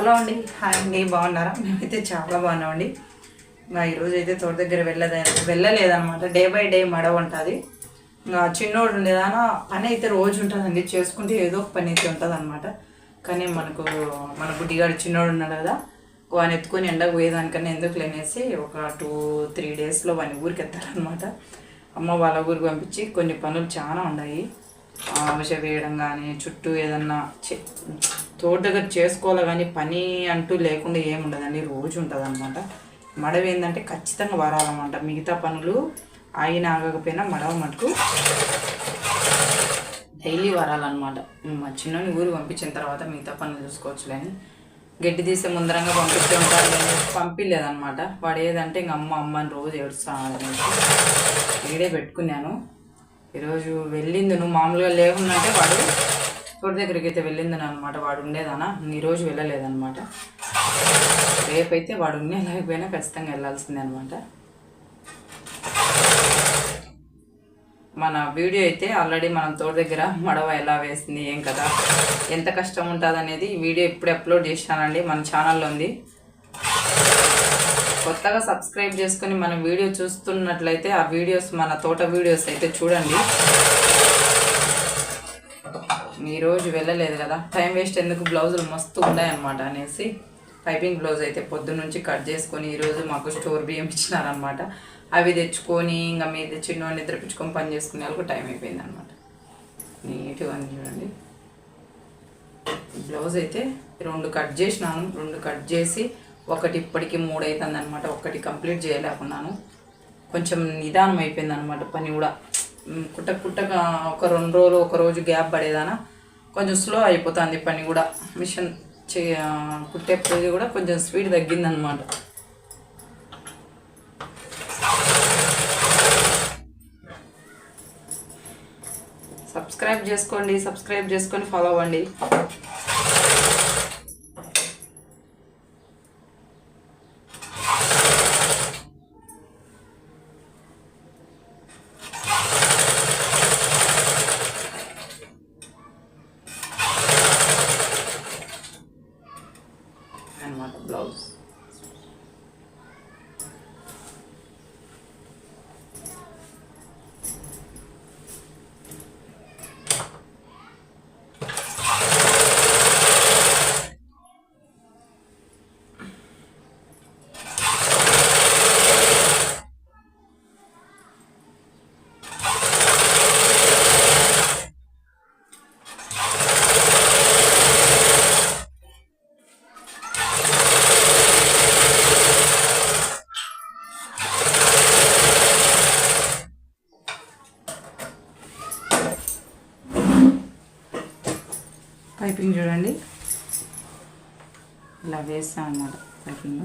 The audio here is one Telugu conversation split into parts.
హలో అండి. హాయ్ అండి. బాగున్నారా? మేమైతే చాలా బాగున్నామండి. ఇంకా ఈరోజు అయితే తోట దగ్గర వెళ్ళదే వెళ్ళలేదన్నమాట. డే బై డే మడవ ఉంటుంది. ఇంకా చిన్నోడు ఉండేదానా? పని అయితే రోజు ఉంటుందండి. చేసుకుంటే ఏదో ఒక పని అయితే ఉంటుంది అనమాట కానీ మనకు మన బుడ్డిగాడు చిన్నోడు ఉన్నాడు కదా వాని ఎత్తుకొని ఎండకు పోయేదానికన్నా ఎందుకు లేనేసి ఒక టూ త్రీ డేస్లో వాని ఊరికి ఎత్తారనమాట అమ్మ వాళ్ళ ఊరికి పంపించి కొన్ని పనులు చాలా ఉన్నాయి. ఆమెష వేయడం కానీ చుట్టూ ఏదన్నా తోట దగ్గర చేసుకోవాలి కానీ పని అంటూ లేకుండా ఏముండదండి రోజు ఉంటుంది అనమాట మడవ ఏంటంటే ఖచ్చితంగా వరాలన్నమాట. మిగతా పనులు ఆయన ఆగకపోయినా మడవ మటుకు డైలీ వరాలన్నమాట. మా చిన్నని ఊరు పంపించిన తర్వాత మిగతా పనులు చూసుకోవచ్చులే అని గడ్డి తీసే ముందరంగా పంపిస్తూ ఉంటారు కానీ పంపించలేదన్నమాట వాడు ఏదంటే ఇంక అమ్మ అమ్మ అని రోజు ఏడుస్తాను వీడే పెట్టుకున్నాను. ఈరోజు వెళ్ళింది నువ్వు మామూలుగా లేకుందంటే వాడు తోట దగ్గరికి అయితే వెళ్ళిందని అనమాట వాడు ఉండేదానా? ఈరోజు వెళ్ళలేదనమాట. రేపైతే వాడు ఉండే లేకపోయినా ఖచ్చితంగా వెళ్ళాల్సిందే అనమాట మన వీడియో అయితే ఆల్రెడీ మనం తోట దగ్గర మడవ ఎలా వేసింది ఏం కదా ఎంత కష్టం ఉంటుంది అనేది వీడియో ఇప్పుడు అప్లోడ్ చేశానండి. మన ఛానల్లో ఉంది. కొత్తగా సబ్స్క్రైబ్ చేసుకొని మన వీడియో చూస్తున్నట్లయితే ఆ వీడియోస్ మన తోట వీడియోస్ అయితే చూడండి. ఈ రోజు వెళ్ళలేదు కదా. టైం వేస్ట్ ఎందుకు? బ్లౌజులు మస్తు ఉన్నాయన్నమాట అనేసి పైపింగ్ బ్లౌజ్ అయితే పొద్దు నుంచి కట్ చేసుకొని ఈరోజు మాకు స్టోర్ బియ్యం ఇచ్చినారనమాట అవి తెచ్చుకొని ఇంకా మీద చిన్న నిద్రపించుకొని పని చేసుకునే వాళ్ళకు టైం అయిపోయింది అనమాట నీట్గా చూడండి. బ్లౌజ్ అయితే రెండు కట్ చేసినాను. రెండు కట్ చేసి ఒకటి ఇప్పటికి మూడు అవుతుంది అనమాట ఒకటి కంప్లీట్ చేయలేకున్నాను. కొంచెం నిదానం అయిపోయింది అనమాట పని కూడా. కుట్ట కుట్టగా ఒక రెండు రోజులు ఒక రోజు గ్యాప్ పడేదానా. కొంచెం స్లో అయిపోతుంది పని కూడా. మిషన్ చే కుట్టేది కూడా కొంచెం స్పీడ్ తగ్గిందనమాట సబ్స్క్రైబ్ చేసుకోండి సబ్స్క్రైబ్ చేసుకొని ఫాలో అవ్వండి. అనమాట పైపింగ్ చూడండి. ఇలా వేస్తాం అన్నమాట పైపింగ్.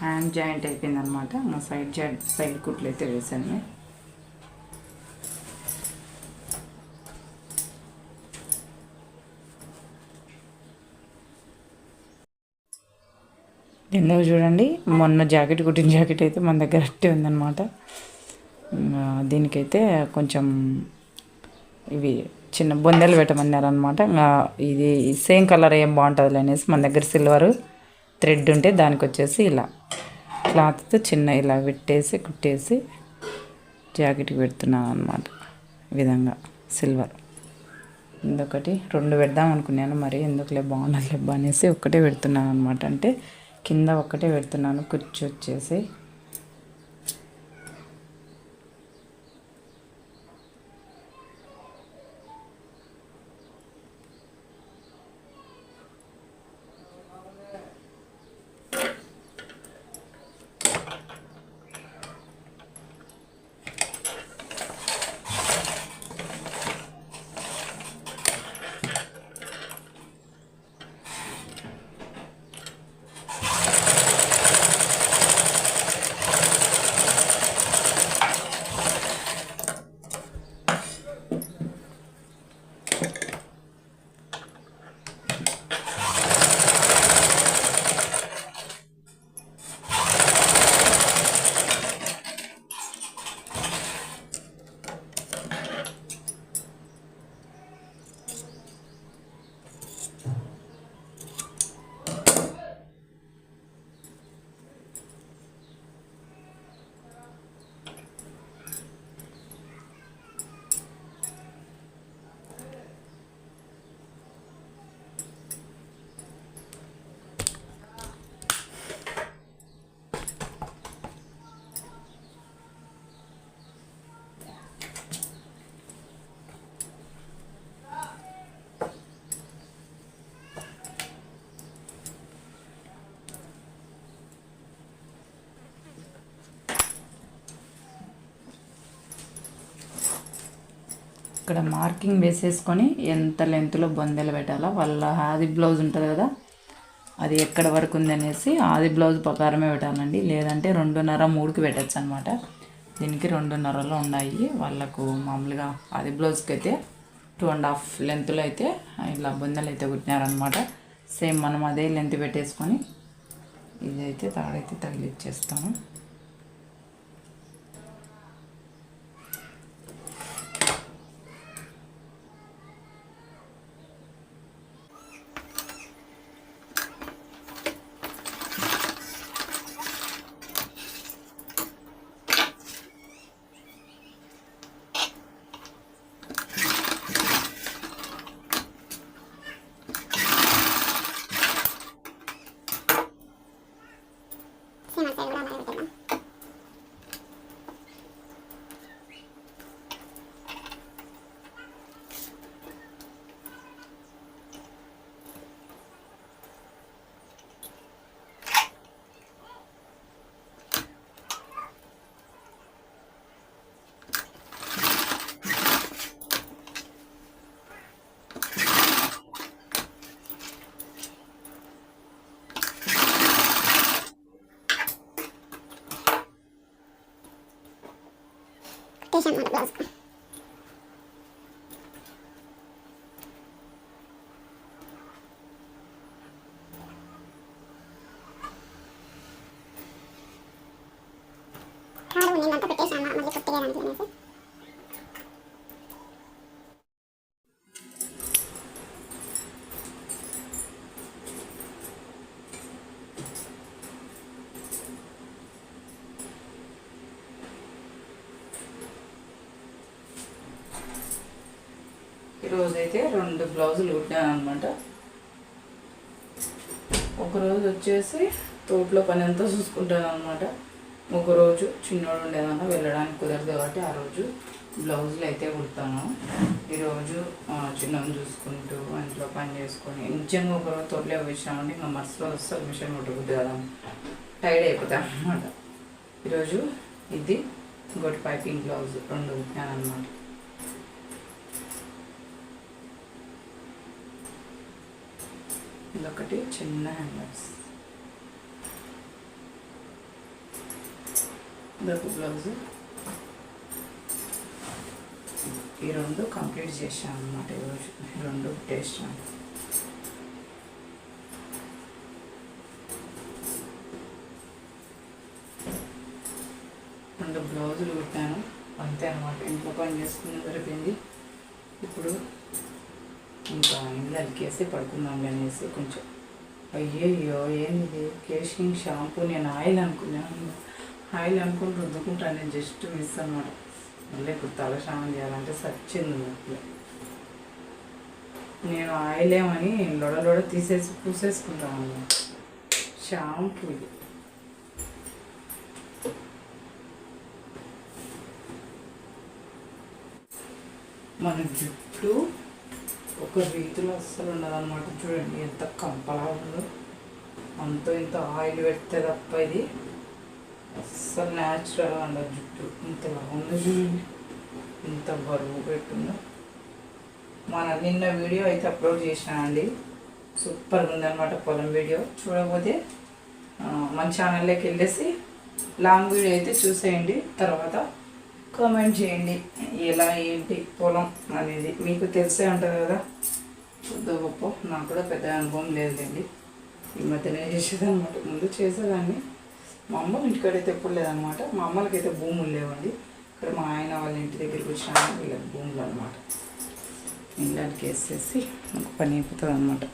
హ్యాండ్ జాయింట్ అయిపోయింది అనమాట మా సైడ్ జాయింట్ సైడ్ కుట్లు అయితే వేసాను. ఎందుకు చూడండి మొన్న జాకెట్ కుట్టిన జాకెట్ అయితే మన దగ్గర అట్టే ఉందన్నమాట. దీనికైతే కొంచెం ఇవి చిన్న బొందెలు పెట్టమన్నారు అనమాట ఇది సేమ్ కలర్ ఏం బాగుంటుంది అనేసి మన దగ్గర సిల్వర్ థ్రెడ్ ఉంటే దానికి వచ్చేసి ఇలా క్లాత్తో చిన్న ఇలా పెట్టేసి కుట్టేసి జాకెట్కి పెడుతున్నాను అనమాట విధంగా సిల్వర్. ఇందొకటి రెండు పెడదాం అనుకున్నాను మరి ఎందుకులే బాగున్నది లేబ్బా అనేసి ఒక్కటే పెడుతున్నాను అనమాట అంటే కింద ఒక్కటే పెడుతున్నాను కుర్చీ వచ్చేసి ఇక్కడ మార్కింగ్ వేసేసుకొని ఎంత లెంత్లో బొందెలు పెట్టాలో వాళ్ళ ఆది బ్లౌజ్ ఉంటుంది కదా అది ఎక్కడ వరకు ఉందనేసి ఆది బ్లౌజ్ ప్రకారమే పెట్టాలండి. లేదంటే రెండున్నర మూడుకి పెట్టచ్చు అనమాట దీనికి రెండున్నరలో ఉన్నాయి. వాళ్ళకు మామూలుగా ఆది బ్లౌజ్కి అయితే టూ అండ్ హాఫ్ లెంత్లో అయితే ఇలా బొందెలు అయితే కుట్టినారనమాట. సేమ్ మనం అదే లెంత్ పెట్టేసుకొని ఇదైతే తాడైతే తగిలిచ్చేస్తాము సీమ సైడ్ కూడా అలాగే పెట్టేద్దాం కుట్టేసాను మన బ్లౌజ్ హారు నిన్నంతా పెట్టేసాను మళ్ళీ కుట్టేయడానికి అనేసి ఈరోజు అయితే రెండు బ్లౌజులు కుట్టాను అనమాట ఒకరోజు వచ్చేసి తోటలో పని అంతా చూసుకుంటాను అనమాట ఒకరోజు చిన్నోడు ఉండేదన్న వెళ్ళడానికి కుదరదు కాబట్టి ఆ రోజు బ్లౌజులు అయితే కుడతాను. ఈరోజు చిన్నోని చూసుకుంటూ ఇంట్లో పని చేసుకొని నిజంగా ఒకరోజు తోటలో వేసినామంటే ఇంకా మనసులో వస్తే మిషన్ కుట్టుకుంటు కదా. టైర్డ్ అయిపోతాను అనమాట ఈరోజు ఇది ఇంకోటి పైపింగ్ బ్లౌజ్ రెండు కుట్టాను అనమాట ఇదొకటి చిన్న హ్యాండ్బ్యాగ్స్ ఇదొక బ్లౌజ్. ఈ రెండు కంప్లీట్ చేశాను అనమాట ఈరోజు. ఈ రెండు టేస్ట్ రెండు బ్లౌజులు కుట్టాను. అంతే అనమాట ఇంట్లో పని చేసుకుని సరిపోయింది. ఇప్పుడు ఇంకా ఇంట్లో అలికేసి అనేసి కొంచెం. అయ్యయ్యో ఏంది? కేషింగ్ షాంపూ నేను ఆయిల్ అనుకున్నాను ఆయిల్ అనుకుని రుద్దుకుంటాను నేను జస్ట్ మిస్ అనమాట మళ్ళీ ఇప్పుడు తల స్నానం చేయాలంటే సచ్చింది నాకు. నేను ఆయిల్ ఏమని లొడ లొడ తీసేసి పూసేసుకుంటాను అన్నమాట. షాంపూ ఇది. మన జుట్టు ఒక రీతిలో అస్సలు ఉండదన్నమాట. చూడండి ఎంత కంపలా ఉందో. అంత ఇంత ఆయిల్ పెడితే తప్ప ఇది అస్సలు న్యాచురల్గా ఉండదు జుట్టు. ఇంతలా ఉంది చూడండి. ఇంత బరువు పెట్టుందో మన నిన్న వీడియో అయితే అప్లోడ్ చేసినానండి. సూపర్గా ఉందన్నమాట పొలం వీడియో. చూడకపోతే మన ఛానల్లోకి వెళ్ళేసి లాంగ్ వీడియో అయితే చూసేయండి. తర్వాత కామెంట్ చేయండి. ఎలా ఏంటి పొలం అనేది? మీకు తెలిసే ఉంటుంది కదా? పెద్ద గొప్ప. నాకు కూడా పెద్ద అనుభవం లేదండి ఈ మధ్యనే చేసేదనమాట ముందు చేసేదాన్ని. మా అమ్మ ఇంటికాడైతే ఎప్పుడు లేదనమాట మా అమ్మలకైతే భూములు లేవండి. ఇక్కడ మా ఆయన వాళ్ళ ఇంటి దగ్గరికి వచ్చినా వీళ్ళకి భూములు అనమాట ఇళ్ళకి వేసేసి ఒక పని అయిపోతుంది అనమాట